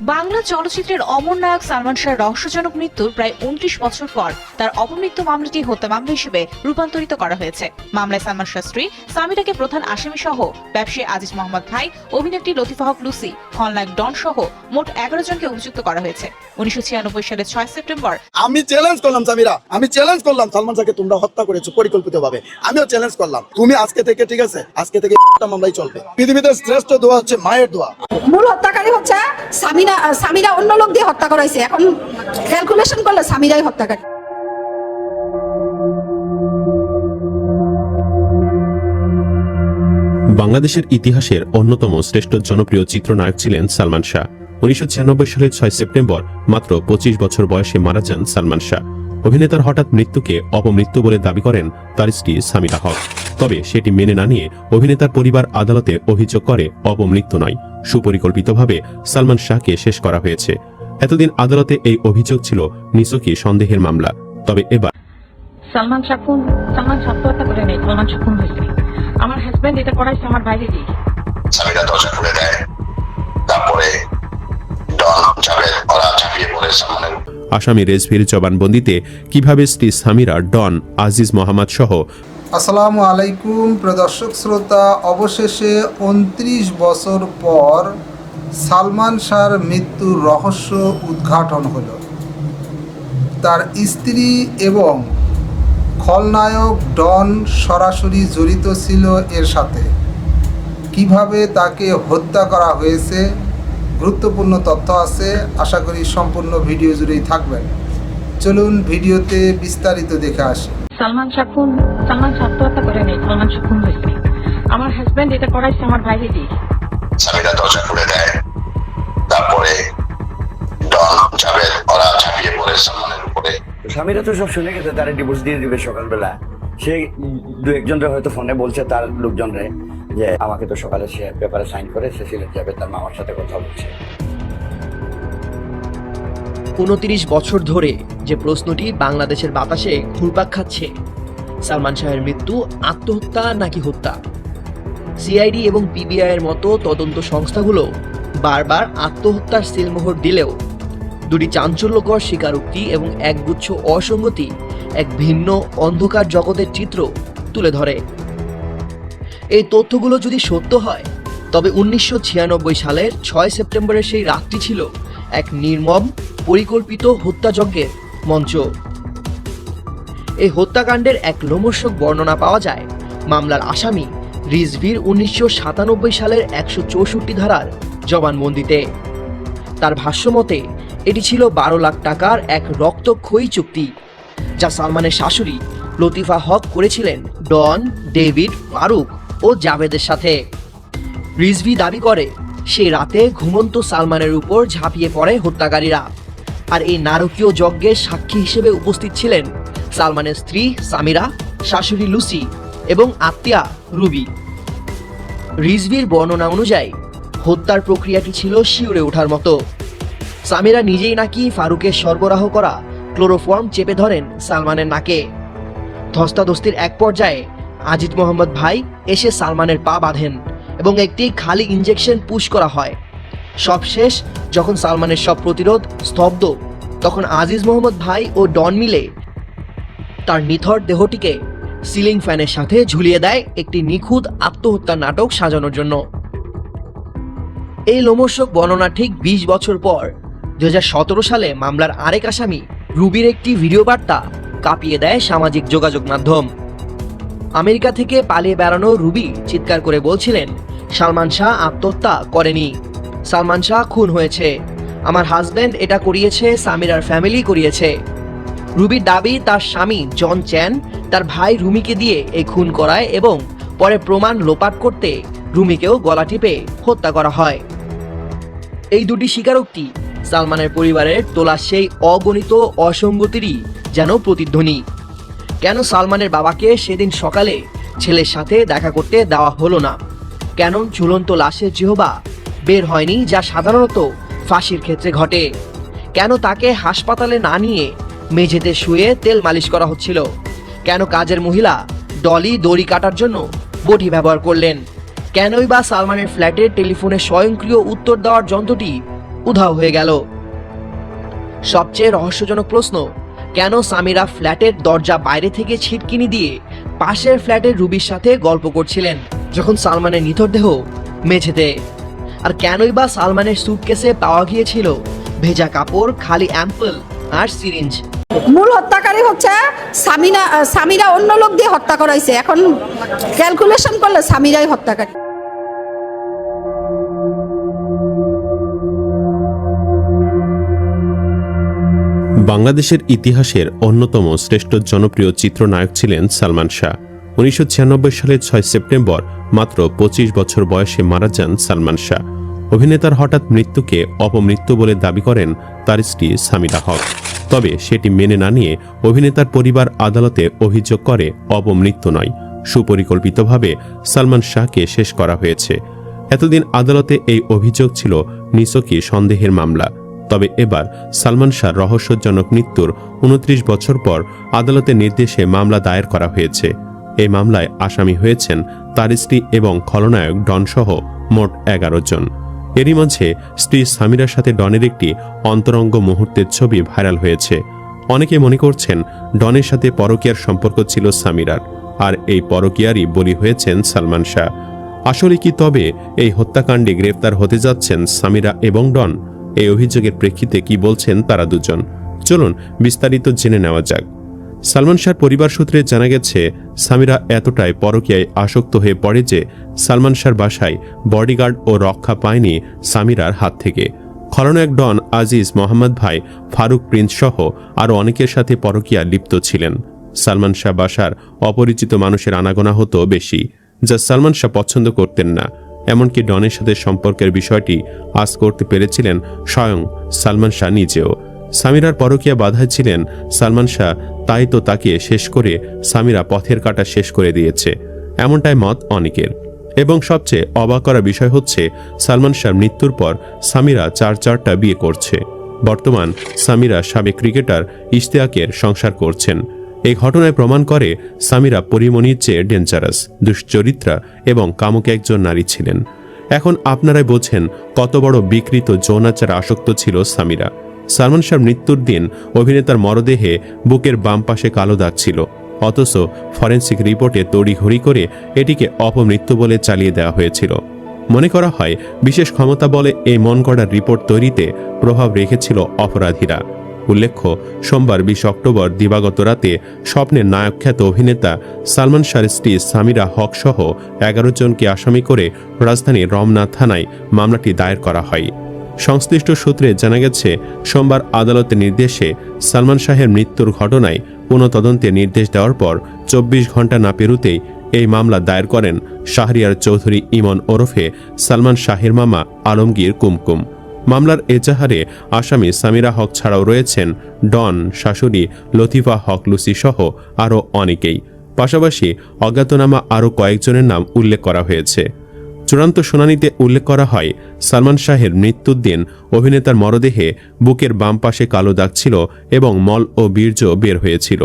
বাংলা চলচ্চিত্রের অমর নায়ক সালমান শাহর রহস্যজনক মৃত্যুর প্রায় উনত্রিশ বছর পর তার অপমৃত্যু মামলাটি হত্যা মামলা হিসেবে রূপান্তরিত করা হয়েছে। মামলায় সালমান শাহ স্ত্রী সামিরাকে প্রধান আসামি সহ ব্যবসায়ী আজিজ মোহাম্মদ ভাই, অভিনেত্রী লতিফা হক লুসি খলনায়ক ডন সহ মোট এগারো জনকে অভিযুক্ত করা হয়েছে। উনিশশো ছিয়ানব্বই সালের ছয় সেপ্টেম্বর আমি চ্যালেঞ্জ করলাম সামিরা। আমি চ্যালেঞ্জ করলাম সালমান শাহকে তোমরা হত্যা করেছ পরিকল্পিত ভাবে আমিও চ্যালেঞ্জ করলাম। তুমি আজকে থেকে ঠিক আছে? আজকে থেকে মামলাই চলবে। পৃথিবীতে শ্রেষ্ঠ দোয়া হচ্ছে মায়ের দোয়া। মূল হত্যাকারী হচ্ছে সামিনা সামিরা অন্য লোক দিয়ে হত্যা করাইছে। এখন ক্যালকুলেশন করলে সামিরাই হত্যাকারী। বাংলাদেশের ইতিহাসের অন্যতম শ্রেষ্ঠ জনপ্রিয় চিত্রনায়ক ছিলেন সালমান শাহ। উনিশশো ছিয়ানব্বই সালের ছয় সেপ্টেম্বর, মাত্র পঁচিশ বছর বয়সে মারা যান সালমান শাহ। অভিনেতার হঠাৎ মৃত্যুকে অপমৃত্যু বলে দাবি করেন তার স্ত্রী সামিরা হক। তবে সেটি মেনে না নিয়ে অভিনেতার পরিবার আদালতে অভিযোগ করে অপমৃত্যু নয়। সুপরিকল্পিতভাবে সালমান শাহকে শেষ করা হয়েছে। এতদিন আদালতে এই অভিযোগ ছিল নিছকই সন্দেহের মামলা। তবে এবার সালমান শাহ সালমান শাহ করে নেই, সালমান শাহ আমার হাজবেন্ড এটা করাইছে আমার বাইরে দিয়ে স্বামীরা দরজা খুলে দেয়। তারপরে ডন জাভেদ ওরা ঝাঁপিয়ে পড়ে উপর। আসামি রেজভির জবানবন্দিতে কীভাবে স্ত্রী সামিরা ডন আজিজ মোহাম্মদ সহ আসসালামু আলাইকুম প্রদর্শক শ্রোতা অবশেষে উনত্রিশ বছর পর সালমান শাহর মৃত্যুর রহস্য উদ্ঘাটন হলো। তার স্ত্রী এবং খলনায়ক ডন সরাসরি জড়িত ছিল এর সাথে। কীভাবে তাকে হত্যা করা হয়েছে? গুরুত্বপূর্ণ তথ্য আছে। আশা করি সম্পূর্ণ ভিডিও জুড়েই থাকবেন। চলুন ভিডিওতে বিস্তারিত দেখে আসি। সালমান শাহ খুন সালমান আত্মহত্যা করে সালমান শাহ খুন হয়েছে। আমার হাজবেন্ড এটা করাইছে আমার বাইরে দিয়ে স্বামীরা তো সব শুনে গেছে, তারা ডিভোর্স দিয়ে দিবে সকালবেলা। সে দু একজনরা হয়তো ফোনে বলছে, তার লোকজনরে, যে আমাকে তো সকালে সে পেপারে সাইন করে, সে সিলেট যাবে, তার মামার সাথে কথা বলছে। উনত্রিশ বছর ধরে যে প্রশ্নটি বাংলাদেশের বাতাসে ঘুরপাক খাচ্ছে, সালমান শাহের মৃত্যু, আত্মহত্যা নাকি হত্যা? সিআইডি এবং পিবিআই এর মতো তদন্ত সংস্থাগুলো বারবার আত্মহত্যার সিলমোহর দিলেও দুটি চাঞ্চল্যকর স্বীকারোক্তি এবং একগুচ্ছ অসঙ্গতি এক ভিন্ন অন্ধকার জগতের চিত্র তুলে ধরে। এই তথ্যগুলো যদি সত্য হয়, তবে উনিশশো ছিয়ানব্বই সালের ছয় সেপ্টেম্বরের সেই রাতটি ছিল এক নির্মম, পরিকল্পিত হত্যাযজ্ঞের মঞ্চ। এই হত্যাকাণ্ডের এক লোমর্ষক বর্ণনা পাওয়া যায় মামলার আসামি রিজভির উনিশশো সাতানব্বই সালের একশো চৌষট্টি ধারার জবানবন্দিতে। তার ভাষ্যমতে এটি ছিল বারো লাখ টাকার এক রক্তক্ষয়ী চুক্তি, যা সালমানের শাশুড়ি লতিফা হক করেছিলেন ডন, ডেভিড, ফারুক ও জাভেদের সাথে। রিজভি দাবি করে সেই রাতে ঘুমন্ত সালমানের উপর ঝাঁপিয়ে পড়ে হত্যাকারীরা। আর এই নারকীয় যজ্ঞের সাক্ষী হিসেবে উপস্থিত ছিলেন সালমানের স্ত্রী সামিরা, শাশুড়ি লুসি এবং আত্মীয়া রুবি। রিজভির বর্ণনা অনুযায়ী, হত্যার প্রক্রিয়াটি ছিল শিউরে ওঠার মতো। সামিরা নিজেই নাকি ফারুকের সরবরাহ করা ক্লোরোফর্ম চেপে ধরেন সালমানের নাকে। ধস্তাধস্তির এক পর্যায়ে আজিজ মোহাম্মদ ভাই এসে সালমানের পা বাঁধেন এবং একটি খালি ইঞ্জেকশন পুশ করা হয়। সবশেষ যখন সালমানের সব প্রতিরোধ স্তব্ধ, তখন আজিজ মোহাম্মদ ভাই ও ডন মিলে তার নিথর দেহটিকে সিলিং ফ্যানের সাথে ঝুলিয়ে দেয় একটি নিখুঁত আত্মহত্যা নাটক সাজানোর জন্য। এই লোমর্ষক বর্ণনা ঠিক ২০ বছর পর দুই হাজার সতেরো সালে মামলার আরেক আসামি রুবির একটি ভিডিও বার্তা কাঁপিয়ে দেয় সামাজিক যোগাযোগ মাধ্যম। আমেরিকা থেকে পালিয়ে বেড়ানো রুবি চিৎকার করে বলছিলেন, সালমান শাহ আত্মহত্যা করেনি। সালমান শাহ খুন হয়েছে। আমার হাজব্যান্ড এটা করিয়েছে, সামিরার ফ্যামিলি করিয়েছে। রুবির দাবি, তার স্বামী জন চ্যান তার ভাই রুমিকে দিয়ে এই খুন করায় এবং পরে প্রমাণ লোপাট করতে রুমিকেও গলা টিপে হত্যা করা হয়। এই দুটি স্বীকারোক্তি সালমানের পরিবারের তোলা সেই অগণিত অসঙ্গতিরই যেন প্রতিধ্বনি। কেন সালমানের বাবাকে সেদিন সকালে ছেলের সাথে দেখা করতে দেওয়া হলো না? কেন ঝুলন্ত লাশের জিহবা বের হয়নি যা সাধারণত ফাঁসির ক্ষেত্রে ঘটে? কেন তাকে হাসপাতালে না নিয়ে মেঝেতে শুয়ে তেল মালিশ করা হচ্ছিল? কেন কাজের মহিলা ডলি দড়ি কাটার জন্য বটি ব্যবহার করলেন? কেনই বা সালমানের ফ্ল্যাটের টেলিফোনে স্বয়ংক্রিয় উত্তর দেওয়ার যন্ত্রটি উধাও হয়ে গেল। সবচেয়ে রহস্যজনক প্রশ্ন, কেন সামিরা ফ্ল্যাটের দরজা বাইরে থেকে ছিটকিনি দিয়ে পাশের ফ্ল্যাটের রুবির সাথে গল্প করছিলেন, যখন সালমানের নিথর দেহ মেঝেতে। আর কেনই বা সালমানের সুটকেসে পাওয়া গিয়েছিল ভেজা কাপড়, খালি অ্যাম্পল আর সিরিঞ্জ মূল হত্যাকারী হচ্ছে সামিনা, সামিরা অন্য লোক দিয়ে হত্যা করাইছে। এখন ক্যালকুলেশন করলে সামিরাই হত্যাকারী। বাংলাদেশের ইতিহাসের অন্যতম শ্রেষ্ঠ জনপ্রিয় চিত্রনায়ক ছিলেন সালমান শাহ। উনিশশো সালের ছয় সেপ্টেম্বর মাত্র পঁচিশ বছর বয়সে মারা যান সালমান শাহ। অভিনেতার হঠাৎ মৃত্যুকে অপমৃত্যু বলে দাবি করেন তার স্ত্রী সামিরা হক। তবে সেটি মেনে না নিয়ে অভিনেতার পরিবার আদালতে অভিযোগ করে অপমৃত্যু নয়। সুপরিকল্পিতভাবে সালমান শাহকে শেষ করা হয়েছে। এতদিন আদালতে এই অভিযোগ ছিল নিছকি সন্দেহের মামলা। তবে এবার সালমান শাহর রহস্যজনক মৃত্যুর উনত্রিশ বছর পর আদালতের নির্দেশে মামলা দায়ের করা হয়েছে। এই মামলায় আসামি হয়েছেন তার স্ত্রী এবং খলনায়ক ডনসহ মোট এগারো জন। এরই মাঝে স্ত্রী সামিরার সাথে ডনের একটি অন্তরঙ্গ মুহূর্তের ছবি ভাইরাল হয়েছে। অনেকে মনে করছেন ডনের সাথে পরকীয়ার সম্পর্ক ছিল সামিরার, আর এই পরকীয়ারই বলি হয়েছেন সালমান শাহ। আসলে কি তবে এই হত্যাকাণ্ডে গ্রেফতার হতে যাচ্ছেন সামিরা এবং ডন? এই অভিযোগের প্রেক্ষিতে কি বলছেন তারা দুজন? চলুন বিস্তারিত জেনে নেওয়া যাক। সালমান শাহর পরিবার সূত্রে জানা গেছে, সামিরা এতটাই পরকীয়ায় আসক্ত হয়ে পড়ে যে সালমান শাহর বাসায় বডিগার্ড ও রক্ষা পায়নি সামিরার হাত থেকে। খলনায়ক ডন আজিজ মোহাম্মদ ভাই, ফারুক প্রিন্স সহ আরও অনেকের সাথে পরকীয়া লিপ্ত ছিলেন। সালমান শাহ বাসার অপরিচিত মানুষের আনাগোনা হতো বেশি, যা সালমান শাহ পছন্দ করতেন না। এমনকি ডনের সাথে সম্পর্কের বিষয়টি আজ করতে পেরেছিলেন স্বয়ং সালমান শাহ নিজেও। সামিরার পরকীয়া বাধায় ছিলেন সালমান শাহ, তাই তো তাকে শেষ করে সামিরা পথের কাটা শেষ করে দিয়েছে। এমনটাই মত অনেকের। এবং সবচেয়ে অবাক করা বিষয় হচ্ছে, সালমান শাহর মৃত্যুর পর সামিরা চার চারটা বিয়ে করছে। বর্তমান সামিরা সাবেক ক্রিকেটার ইশতিয়াকের সংসার করছেন। এই ঘটনায় প্রমাণ করে সামিরা পরিমণির চেয়ে ডেঞ্জারাস দুশ্চরিত্রা এবং কামুক একজন নারী ছিলেন। এখন আপনারাই বোঝেন কত বড় বিকৃত যৌনাচার আসক্ত ছিল সামিরা। সালমান শাহর মৃত্যুর দিন অভিনেতার মরদেহে বুকের বাম পাশে কালো দাগ ছিল। অথচ ফরেন্সিক রিপোর্টে তড়িঘড়ি করে এটিকে অপমৃত্যু বলে চালিয়ে দেওয়া হয়েছিল। মনে করা হয়, বিশেষ ক্ষমতা বলে এই মন গড়ার রিপোর্ট তৈরিতে প্রভাব রেখেছিল অপরাধীরা। উল্লেখ্য, সোমবার বিশ অক্টোবর দিবাগত রাতে স্বপ্নের নায়কখ্যাত অভিনেতা সালমান শাহর স্ত্রী সামিরা হক সহ এগারো জনকে আসামি করে রাজধানীর রমনা থানায় মামলাটি দায়ের করা হয়। সংশ্লিষ্ট সূত্রে জানা গেছে, সোমবার আদালতের নির্দেশে সালমান শাহের মৃত্যুর ঘটনায় পুনঃতদন্তের নির্দেশ দেওয়ার পর চব্বিশ ঘণ্টা না পেরুতেই এই মামলা দায়ের করেন শাহরিয়ার চৌধুরী ইমন ওরফে সালমান শাহের মামা আলমগীর কুমকুম। মামলার এজাহারে আসামি সামিরা হক ছাড়াও রয়েছেন ডন, শাশুড়ি, লতিফা হক, লুসি সহ আরও অনেকেই। পাশাপাশি অজ্ঞাতনামা আরও কয়েকজনের নাম উল্লেখ করা হয়েছে। চূড়ান্ত শুনানিতে উল্লেখ করা হয়, সালমান শাহের মৃত্যুর দিন অভিনেতার মরদেহে বুকের বাম পাশে কালো দাগ ছিল এবং মল ও বীর্য বের হয়েছিল।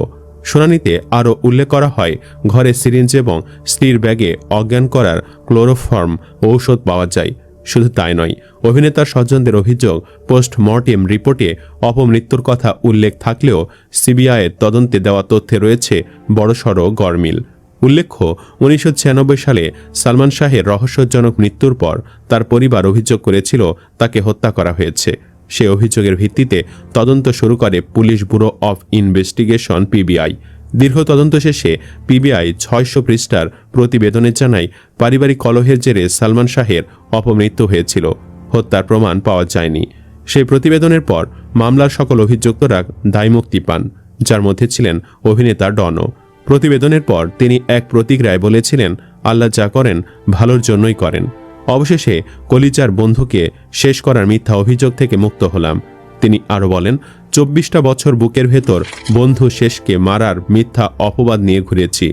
শুনানিতে আরও উল্লেখ করা হয়, ঘরে সিরিঞ্জ এবং স্ত্রীর ব্যাগে অজ্ঞান করার ক্লোরোফর্ম ঔষধ পাওয়া যায়। শুধু তাই নয় অভিনেতার স্বজনদের অভিযোগ, পোস্টমর্টেম রিপোর্টে অপমৃত্যুর কথা উল্লেখ থাকলেও সিবিআইয়ের তদন্তে দেওয়া তথ্যে রয়েছে বড়সড় গরমিল উল্লেখ্য, উনিশশো ছিয়ানব্বই সালে সালমান শাহের রহস্যজনক মৃত্যুর পর তার পরিবার অভিযোগ করেছিল তাকে হত্যা করা হয়েছে। সে অভিযোগের ভিত্তিতে তদন্ত শুরু করে police bureau of investigation, PBI. দীর্ঘ তদন্ত শেষে পিবিআই ছয়শো পৃষ্ঠার প্রতিবেদনে জানায়, পারিবারিক কলহের জেরে সালমান শাহের অপমৃত্যু হয়েছিল। হত্যার প্রমাণ পাওয়া যায়নি। সেই প্রতিবেদনের পর মামলার সকল অভিযুক্তরা দায়মুক্তি পান, যার মধ্যে ছিলেন অভিনেতা ডনও। প্রতিবেদনের পর তিনি এক প্রতিক্রিয়ায় বলেছিলেন, আল্লাহ যা করেন, ভালোর জন্যই করেন। অবশেষে কলিজার বন্ধুকে শেষ করার মিথ্যা অভিযোগ থেকে মুক্ত হলাম। তিনি আরও বলেন, চব্বিশটা বছর বুকের ভেতর বন্ধু শেষকে মারার মিথ্যা অপবাদ নিয়ে ঘুরেছি।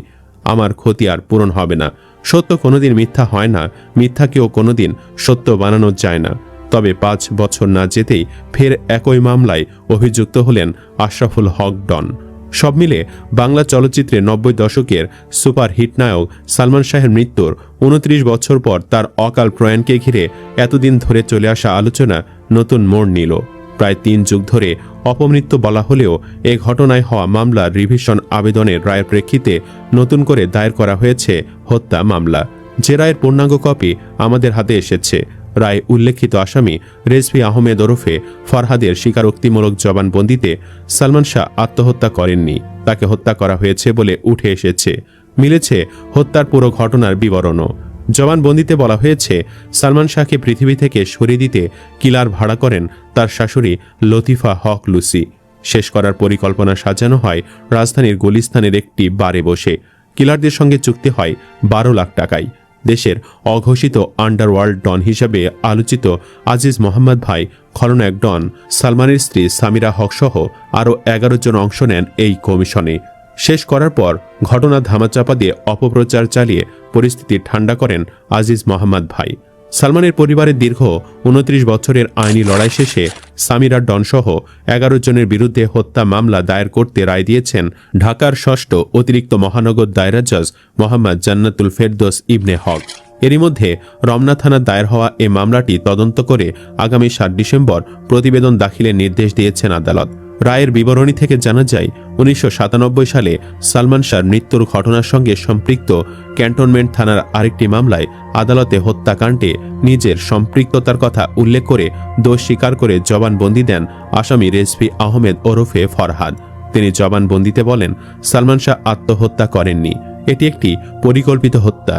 আমার ক্ষতি আর পূরণ হবে না। সত্য কোনোদিন মিথ্যা হয় না। মিথ্যাকেও কোনোদিন সত্য বানানো যায় না। তবে পাঁচ বছর না যেতেই ফের একই মামলায় অভিযুক্ত হলেন আশরাফুল হক ডন। সব মিলে বাংলা চলচ্চিত্রে নব্বই দশকের সুপার হিট নায়ক সালমান শাহের মৃত্যুর উনত্রিশ বছর পর তার অকাল প্রয়াণকে ঘিরে এতদিন ধরে চলে আসা আলোচনা নতুন মোড় নিল। প্রায় তিন যুগ ধরে অপমৃত্যু বলা হলেও এ ঘটনায় হওয়া মামলার রিভিশন আবেদনের রায়ের প্রেক্ষিতে নতুন করে দায়ের করা হয়েছে হত্যা মামলা। যে রায়ের পূর্ণাঙ্গ কপি আমাদের হাতে এসেছে। রায় উল্লেখিত আসামি রেজভি আহমেদ ওরফে ফরহাদের স্বীকারোক্তিমূলক জবানবন্দিতে সালমান শাহ আত্মহত্যা করেননি। তাকে হত্যা করা হয়েছে বলে উঠে এসেছে। মিলেছে হত্যার পুরো ঘটনার বিবরণও। জবানবন্দিতে বলা হয়েছে, সালমান শাহকে পৃথিবী থেকে সরিয়ে দিতে কিলার ভাড়া করেন তার শাশুড়ি লতিফা হক লুসি। শেষ করার পরিকল্পনা সাজানো হয় রাজধানীর গুলিস্তানের একটি বারে বসে। কিলারদের সঙ্গে চুক্তি হয় বারো লাখ টাকায়। দেশের অঘোষিত আন্ডারওয়ার্ল্ড ডন হিসাবে আলোচিত আজিজ মোহাম্মদ ভাই, খলনায়ক ডন, সালমানের স্ত্রী সামিরা হক সহ আরও এগারো জন অংশ নেন এই কমিশনে। শেষ করার পর ঘটনা ধামাচাপা দিয়ে অপপ্রচার চালিয়ে পরিস্থিতি ঠান্ডা করেন আজিজ মোহাম্মদ ভাই। সালমানের পরিবারের দীর্ঘ উনত্রিশ বছরের আইনি লড়াই শেষে সামিরা ডনসহ এগারো জনের বিরুদ্ধে হত্যা মামলা দায়ের করতে রায় দিয়েছেন ঢাকার ষষ্ঠ অতিরিক্ত মহানগর দায়রা জজ মোহাম্মদ জান্নাতুল ফেরদোস ইবনে হক। এরই মধ্যে রমনা থানার দায়ের হওয়া এ মামলাটি তদন্ত করে আগামী সাত ডিসেম্বর প্রতিবেদন দাখিলের নির্দেশ দিয়েছেন আদালত। রায়ের বিবরণী থেকে জানা যায়, উনিশশো সাতানব্বই সালে সালমান শাহর মৃত্যুর ঘটনার সঙ্গে সম্পৃক্ত ক্যান্টনমেন্ট থানার আরেকটি মামলায় আদালতে হত্যাকাণ্ডে নিজের সম্পৃক্ততার কথা উল্লেখ করে দোষ স্বীকার করে জবানবন্দি দেন আসামি রেজভি আহমেদ ওরফে ফরহাদ। তিনি জবানবন্দিতে বলেন, সালমান শাহ আত্মহত্যা করেননি। এটি একটি পরিকল্পিত হত্যা।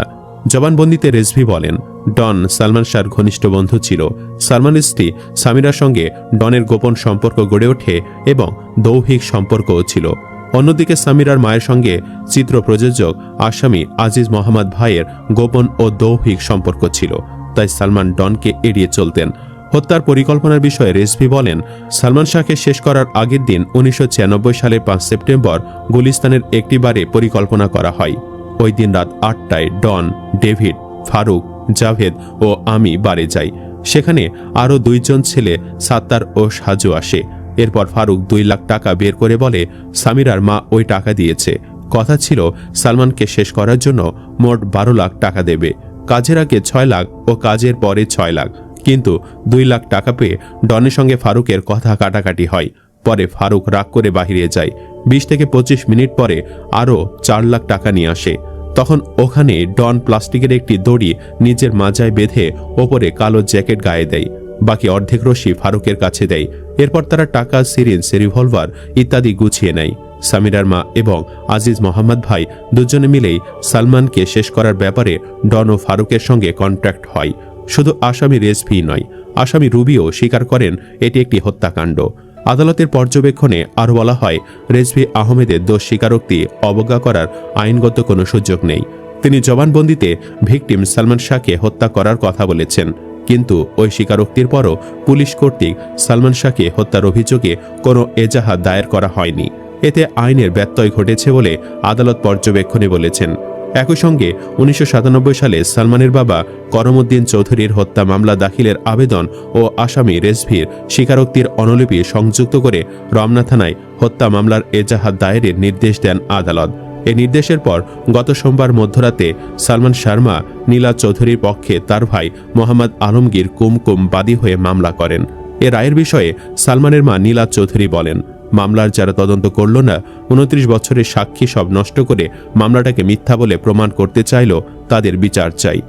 জবানবন্দিতে রেজভি বলেন ডন সালমান শাহর ঘনিষ্ঠ বন্ধু ছিল। সালমান স্ত্রী সামিরার সঙ্গে ডনের গোপন সম্পর্ক গড়ে ওঠে এবং দৌহিক সম্পর্কও ছিল। অন্যদিকে সামিরার মায়ের সঙ্গে চিত্র প্রযোজক আসামি আজিজ মোহাম্মদ ভাইয়ের গোপন ও দৌহিক সম্পর্ক ছিল। তাই সালমান ডনকে এড়িয়ে চলতেন। হত্যার পরিকল্পনার বিষয়ে রেজভি বলেন, সালমান শাহকে শেষ করার আগের দিন উনিশশো ছিয়ানব্বই সালের পাঁচ সেপ্টেম্বর গুলিস্তানের একটি বারে পরিকল্পনা করা হয়। ওই দিন রাত আটটায় ডন, ডেভিড, ফারুক জাভেদ ও আমি বারে যাই। সেখানে আরও দুইজন ছেলে, সাত্তার ও সাজু আসে। এরপর ফারুক দুই লাখ টাকা বের করে বলে, সামিরার মা ওই টাকা দিয়েছে। কথা ছিল, সালমানকে শেষ করার জন্য মোট বারো লাখ টাকা দেবে। কাজের আগে ছয় লাখ ও কাজের পরে ছয় লাখ। কিন্তু দুই লাখ টাকা পেয়ে ডনের সঙ্গে ফারুকের কথা কাটাকাটি হয়। পরে ফারুক রাগ করে বাহিরে যায়। বিশ থেকে পঁচিশ মিনিট পরে আরও চার লাখ টাকা নিয়ে আসে। তখন ওখানে ডন প্লাস্টিকের একটি দড়ি নিজের মাজায় বেঁধে ওপরে কালো জ্যাকেট গায়ে দেয়। বাকি অর্ধেক রশি ফারুকের কাছে দেয়। এরপর তারা টাকা, সিরিঞ্জ, রিভলভার ইত্যাদি গুছিয়ে নেয়। সামিরার মা এবং আজিজ মোহাম্মদ ভাই দুজনে মিলেই সালমানকে শেষ করার ব্যাপারে ডন ও ফারুকের সঙ্গে কন্ট্রাক্ট হয়। শুধু আসামি রেজভি নয়, আসামি রুবিও স্বীকার করেন এটি একটি হত্যাকাণ্ড। আদালতের পর্যবেক্ষণে আরও বলা হয়, রেজভি আহমেদের দোষ স্বীকারোক্তি অবজ্ঞা করার আইনগত কোনো সুযোগ নেই। তিনি জবানবন্দিতে ভিকটিম সালমান শাহকে হত্যা করার কথা বলেছেন, কিন্তু ওই স্বীকারোক্তির পরও পুলিশ কর্তৃক সালমান শাহকে হত্যার অভিযোগে কোনো এজাহাত দায়ের করা হয়নি। এতে আইনের ব্যত্যয় ঘটেছে বলে আদালত পর্যবেক্ষণে বলেছেন। একই সঙ্গে উনিশশো সালে সালমানের বাবা করমউদ্দিন চৌধুরীর হত্যা মামলা দাখিলের আবেদন ও আসামি রেজভির স্বীকারোক্তির অনুলিপি সংযুক্ত করে রমনা থানায় হত্যা মামলার এজাহাত দায়েরের নির্দেশ দেন আদালত। এ নির্দেশের পর গত সোমবার মধ্যরাতে সালমান শর্মা, নীলা চৌধুরীর পক্ষে তার ভাই মোহাম্মদ আলমগীর কুমকুম বাদী হয়ে মামলা করেন। এ রায়ের বিষয়ে সালমানের মা নীলা চৌধুরী বলেন। মামলার যারা তদন্ত করল না, উনত্রিশ বছরের সাক্ষী সব নষ্ট করে মামলাটাকে মিথ্যা বলে প্রমাণ করতে চাইল তাদের বিচার চাই।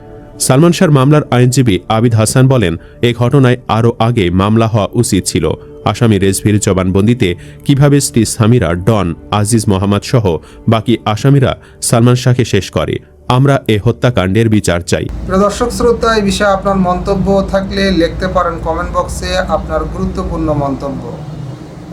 সালমান শাহর মামলার আইনজীবী আবিদ হাসান বলেন, এ ঘটনায় আরও আগে মামলা হওয়া উচিত ছিল। আসামি রেজভির জবানবন্দিতে কীভাবে স্ত্রী সামিরা, ডন, আজিজ মোহাম্মদ সহ বাকি আসামিরা সালমান শাহকে শেষ করে। আমরা এ হত্যাকাণ্ডের বিচার চাই। দর্শক, শ্রোতা, এই বিষয়ে আপনার মন্তব্য থাকলে লিখতে পারেন কমেন্ট বক্সে আপনার গুরুত্বপূর্ণ মন্তব্য।